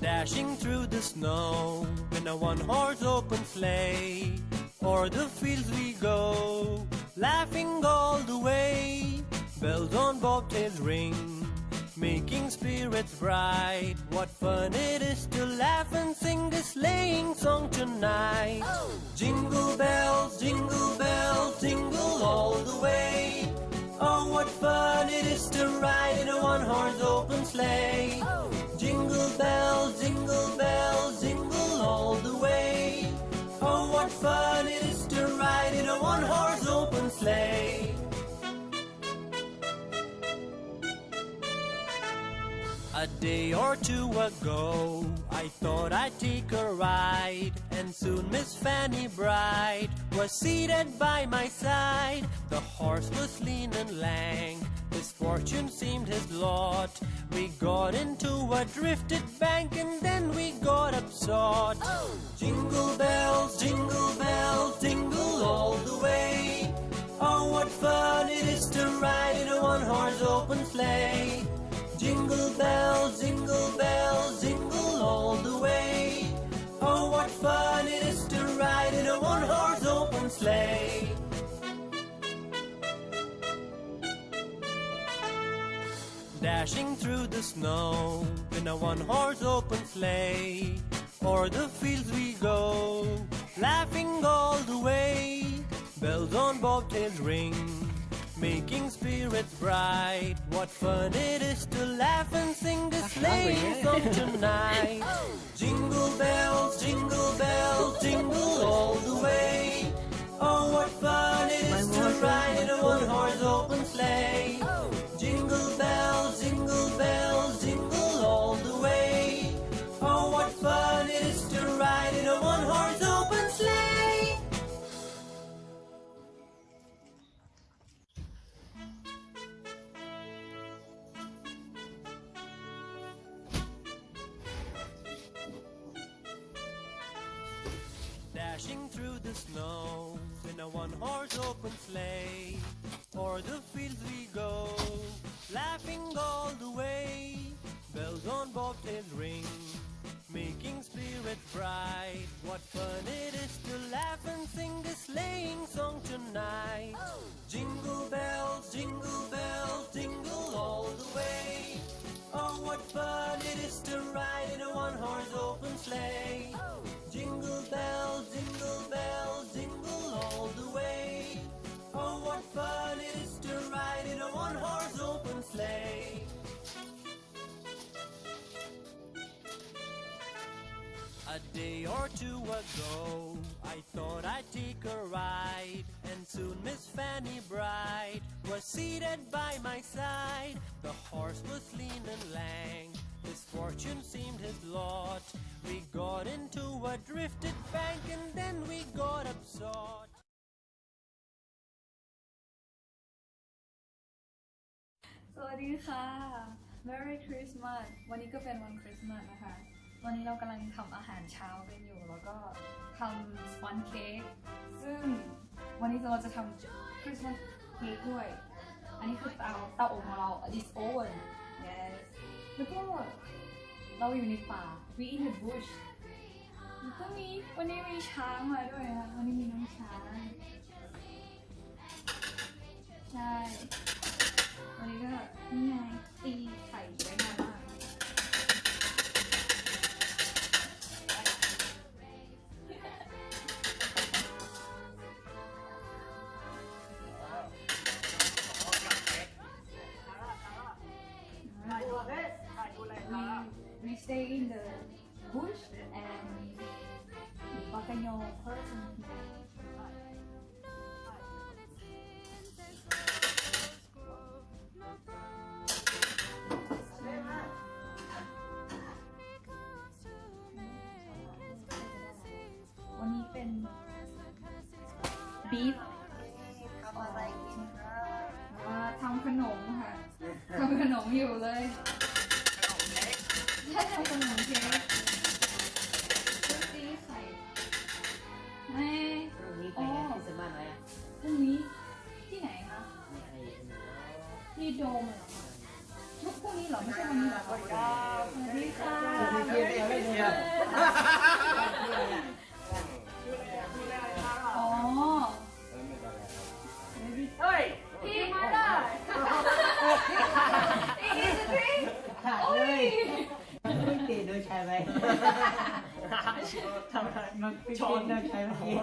Dashing through the snow in a one horse open sleigh. O'er the fields we go, laughing all the way. Bells on bobtails ring, making spirits bright. What fun it is to laugh and sing this sleighing sleigh. Jingle bells, jingle bells, jingle all the way. Oh, what fun it is to ride in a one horse open sleigh. A day or two ago, I thought I'd take a ride, and soon Miss Fanny Bright was seated by my side. The horse was lean and lank, his fortune seemed his lot. We got into a drifted bank, and then we got upsot. Jingle bells, jingle bells, jingle all the way. Oh, what fun it is to ride in a one horse open sleigh. Dashing through the snow in a one horse open sleigh. O'er the fields we go, laughing all the way. Bells on bobtails ring, making spirits bright. What fun it is to laugh and sing this sleighing song tonight. Jingle bells, jingle bells, jingle all the way. Oh, what fun it is to ride in a one horse open sleigh. Through the snow in a one horse open sleigh. O'er the fields we go, laughing all the way. Bells on bobtails ring, making spirits bright. What fun it is to laugh and sing this sleighing song tonight. Jingle bells, jingle bells, jingle all the way. Oh, what fun it is to ride in a one horse open sleigh. A day or two ago, I thought I'd take a ride, and soon Miss Fanny Bright was seated by my side. The horse was lean and lank, his fortune seemed his lot. We got into a drifted bank, and then we got upsot. สวัสดีค่ะ Merry Christmas วันนี้ก็เป็นวันคริสต์มาสนะคะ วันนี้เรากำลังทำอาหารเช้ากันอยู่ แล้วก็ทำสปอนเค้กซึ่งวันนี้เราจะทำคริสต์มาสเค้กด้วย อันนี้คือเตาเตาอบของเรา this oven yes แล้วก็เราอยู่ในป่า we in the bush แล้วก็มีวันนี้มีช้างมาด้วยนะคะวันนี้มีน้องช้างใช่ นี้ทำาทำขนมค่ะทำขนมอยู่เลยขนมเล็กใช่ทำขนมเค้กชุดสีใส่แม่พรุ่งนี้ไปงานเทศบาลไหอะพรุ่งนี้ที่ไหนคะที่โดมเหรอคะทุกพรุ่งนี้เหรอไม่ใช่วันนี้เหรอคะสวัสดีค่ะ สวัสดีค่ะ ทำอะไรมันไม่ตีโดยใช้เมื่อกี้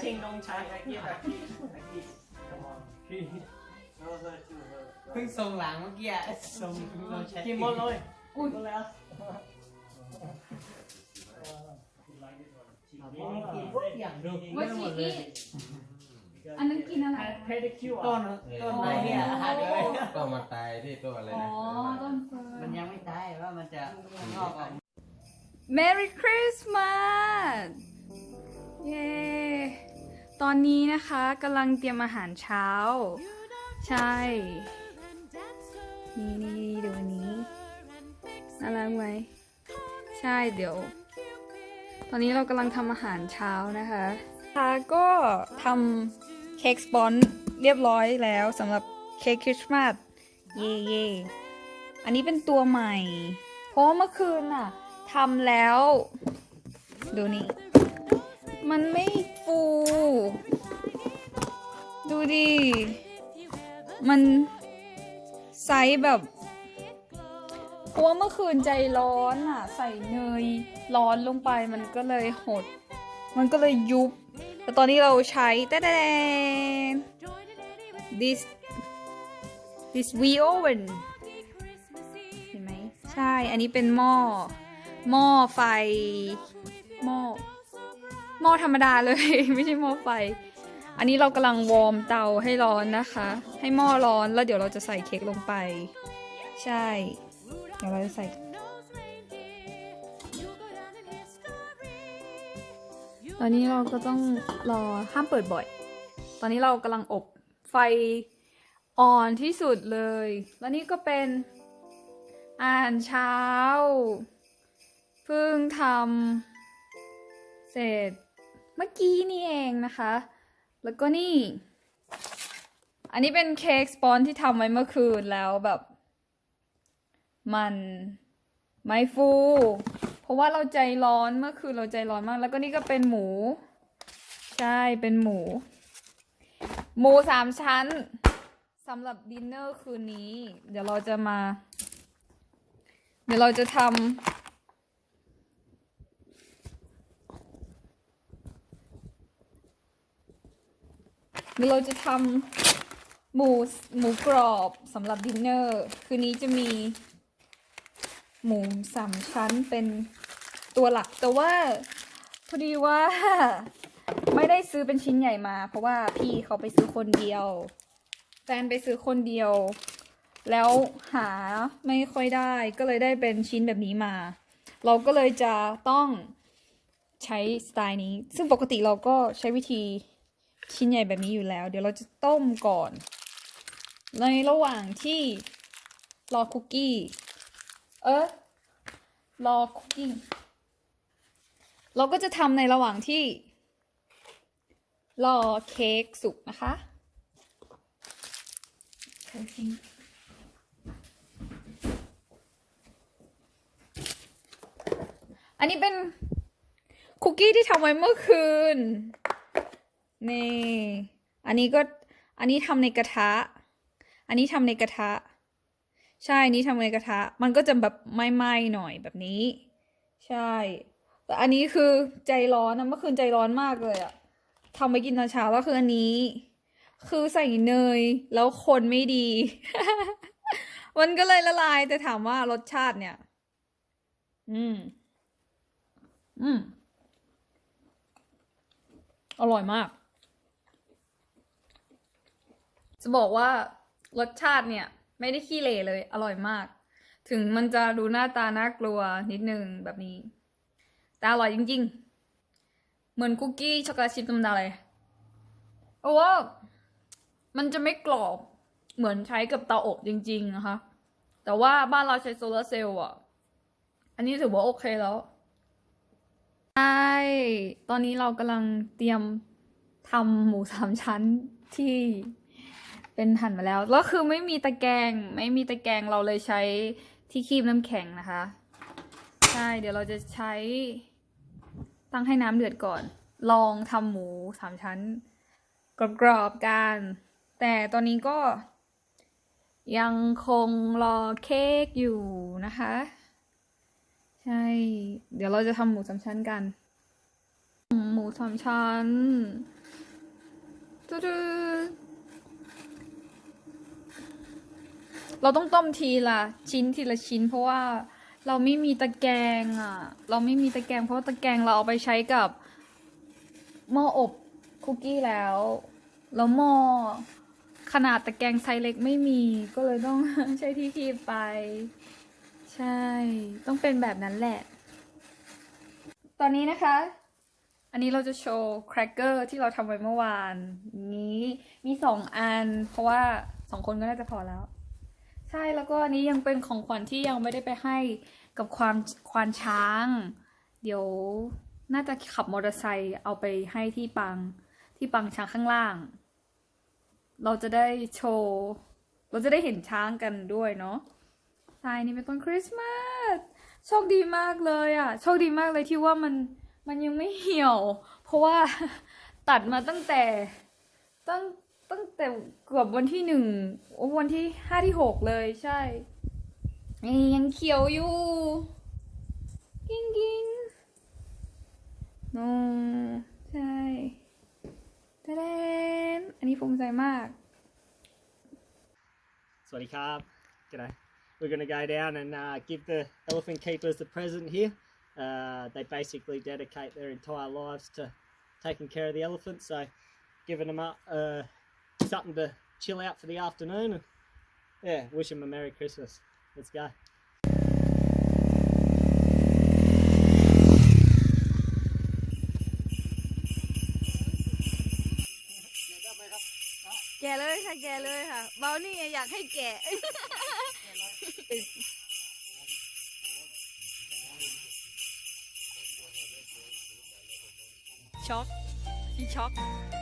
ชิงน้องชายไอ้เกียร์ไอ้เกียร์ไอ้เกียร์เพิ่งส่งหลังเมื่อกี้อะส่งโดยใช้กินหมดเลยอุ้ยหมดแล้วกินทุกอย่างดูว่าชีอีอันนั้นกินอะไรเพดิคิวต้อะนต้นไม้เนี่ยหายไปเลยต้องมาตายที่ตัวอะไรอ๋อนะต้นเฟิร์มันนยังไม่ตายว่ามันจะงอกออก Merry Christmas เย้ ตอนนี้นะคะกำลังเตรียมอาหารเช้า ใช่ นี่นี่ดูอันนี้น่ารักไหมใช่เดี๋ยว ตอนนี้เรากำลังทำอาหารเช้านะคะค่ะก็ทำเค้กสปอนจ์เรียบร้อยแล้วสำหรับเค้กคริสต์มาสเย่เย่อันนี้เป็นตัวใหม่ เพราะว่าเมื่อคืนน่ะ ทำแล้ว ดูนี่ มันไม่ฟู ดูดิ มันไซส์แบบเพราะว่าเมื่อคืนใจร้อนอะ ใส่เนยร้อนลงไปมันก็เลยหด มันก็เลยยุบ แต่ตอนนี้เราใช้แต่แดน this this V oven เห็นไหม ใช่ อันนี้เป็นหม้อ หม้อไฟ หม้อ หม้อธรรมดาเลย ไม่ใช่หม้อไฟ อันนี้เรากำลังวอร์มเตาให้ร้อนนะคะ ให้หม้อร้อนแล้วเดี๋ยวเราจะใส่เค้กลงไป ใช่ เดี๋ยวเราจะใส่ตอนนี้เราก็ต้องรอห้ามเปิดบ่อย ตอนนี้เรากำลังอบไฟอ่อนที่สุดเลย แล้วนี่ก็เป็นอาหารเช้า เพิ่งทำเสร็จเมื่อกี้นี่เองนะคะ แล้วก็นี่ อันนี้เป็นเค้กสปอนที่ทำไว้เมื่อคืนแล้วแบบ มันไม่ฟู เพราะว่าเราใจร้อนเมื่อคืนเราใจร้อนมาก แล้วก็นี่ก็เป็นหมู ใช่เป็นหมู หมูสามชั้นสำหรับดินเนอร์คืนนี้ เดี๋ยวเราจะมา เดี๋ยวเราจะทำ เราจะทำหมูหมูกรอบสำหรับดินเนอร์ คืนนี้จะมี หมูสามชั้นเป็นตัวหลัก แต่ว่าพอดีว่า ไม่ได้ซื้อเป็นชิ้นใหญ่มา เพราะว่าพี่เขาไปซื้อคนเดียวแฟนไปซื้อคนเดียว แล้วหาไม่ค่อยได้ ก็เลยได้เป็นชิ้นแบบนี้มา เราก็เลยจะต้องใช้สไตล์นี้ ซึ่งปกติเราก็ใช้วิธี ชิ้นใหญ่แบบนี้อยู่แล้ว เดี๋ยวเราจะต้มก่อน ในระหว่างที่รอคุกกี้ เออรอคุกกี้ เราก็จะทำในระหว่างที่ รอเค้กสุกนะคะอันนี้เป็นคุกกี้ที่ทำไว้เมื่อคืน นี่ อันนี้ก็อันนี้ทำในกระทะ อันนี้ทำในกระทะ ใช่อันนี้ทำในกระทะ มันก็จะแบบไหม้ๆหน่อยแบบนี้ ใช่ แต่อันนี้คือใจร้อนนะเมื่อคืนใจร้อนมากเลยอะทำไปกินตอนเช้าแล้วคืออันนี้ คือใส่เนยแล้วคนไม่ดี มันก็เลยละลายแต่ถามว่ารสชาติเนี่ย อืม อืม อร่อยมาก จะบอกว่ารสชาติเนี่ย ไม่ได้ขี้เหร่เลย อร่อยมาก ถึงมันจะดูหน้าตาน่ากลัวนิดนึงแบบนี้ แต่อร่อยจริง ๆ เหมือนคุกกี้ช็อกโกแลตชิพธรรมดาเลยเพราะว่ามันจะไม่กรอบเหมือนใช้กับเตาอบจริง ๆ นะคะ แต่ว่าบ้านเราใช้โซลาร์เซลล์อะ อันนี้ถือว่าโอเคแล้วใช่ตอนนี้เรากำลังเตรียมทำหมูสามชั้นที่ เป็นหั่นมาแล้วแล้วคือไม่มีตะแกรงไม่มีตะแกรงเราเลยใช้ที่คีบน้ำแข็งนะคะใช่เดี๋ยวเราจะใช้ตั้งให้น้ำเดือดก่อน ลองทำหมูสามชั้นกรอบๆกัน แต่ตอนนี้ก็ยังคงรอเค้กอยู่นะคะ ใช่ เดี๋ยวเราจะทำหมูสามชั้นกัน หมูสามชั้นตึ๊ดๆ เราต้องต้มทีละชิ้นทีละชิ้น เพราะว่าเราไม่มีตะแกรงอะ เราไม่มีตะแกรงเพราะว่าตะแกรงเราเอาไปใช้กับหม้ออบคุกกี้แล้ว แล้วหม้อขนาดตะแกรงไซส์เล็กไม่มีก็เลยต้องใช้ที่คีบไป ใช่ ต้องเป็นแบบนั้นแหละ ตอนนี้นะคะ อันนี้เราจะโชว์แครกเกอร์ที่เราทำไว้เมื่อวาน นี้มีสองอัน เพราะว่าสองคนก็น่าจะพอแล้ว ใช่แล้วก็อันนี้ยังเป็นของขวัญที่ยังไม่ได้ไปให้กับความควานช้าง เดี๋ยวน่าจะขับมอเตอร์ไซค์เอาไปให้ที่ปังที่ปังช้างข้างล่าง เราจะได้โชว์เราจะได้เห็นช้างกันด้วยเนาะใช่นี่เป็นต้นคริสต์มาสโชคดีมากเลยอะ่ะ โชคดีมากเลยที่ว่ามันมันยังไม่เหี่ยว เพราะว่าตัดมาตั้งแต่ตั้ง ตั้งแต่เกือบวันที่หนึ่งวันที่ห้าที่หกเลยใช่ยังเขียวอยู่กิ้งกิ้งนู่นใช่ตะเดนอันนี้ภูมิใจมาก Swaddy Carb. G'day. We're going to go down and uh, give the elephant keepers a present here. Uh, they basically dedicate their entire lives to taking care of the elephants, so giving them up uh, something to chill out for the afternoon and yeah, wish them a Merry Christmas. Let's go. แกะเลยค่ะแกะเลยค่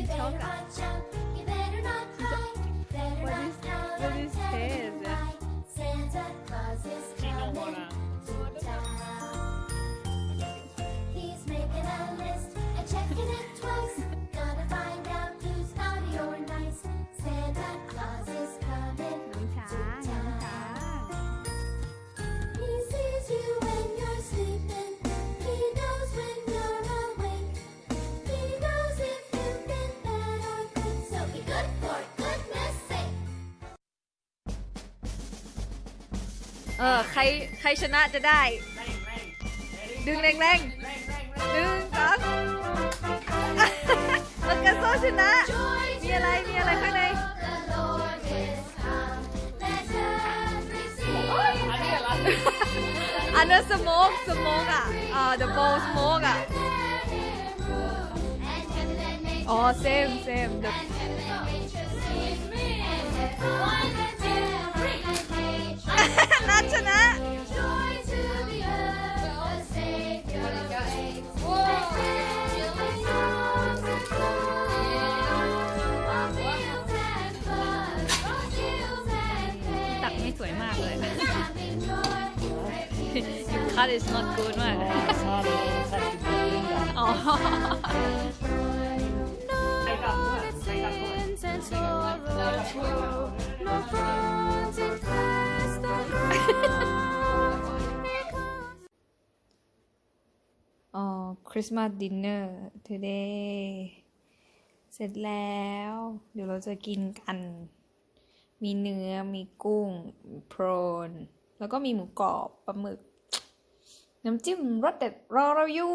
You better not shout, you better not cry, better What not is- what tell เออใครใครชนะจะได้ ดึงแรงๆดึงสองแล้วก็โซชนะ มีอะไร มีอะไรข้างใน The Lord is come. Let us receive. อันนั้นสโมกสโมกอะเอ่อ the bowl smoke อะ And can then make อ๋อ same same the cut is not good มาก It's hard to take the finger. อ๋อ Take up what? Take up what? and sorrow, no frowns and cast the crown. อ๋อ Christmas dinner today เสร็จแล้ว เดี๋ยวเราจะกินกัน มีเนื้อ มีกุ้ง โพรน แล้วก็มีหมูกรอบ ปลาหมึก น้ำจิ้มรสเด็ดรอเราอยู่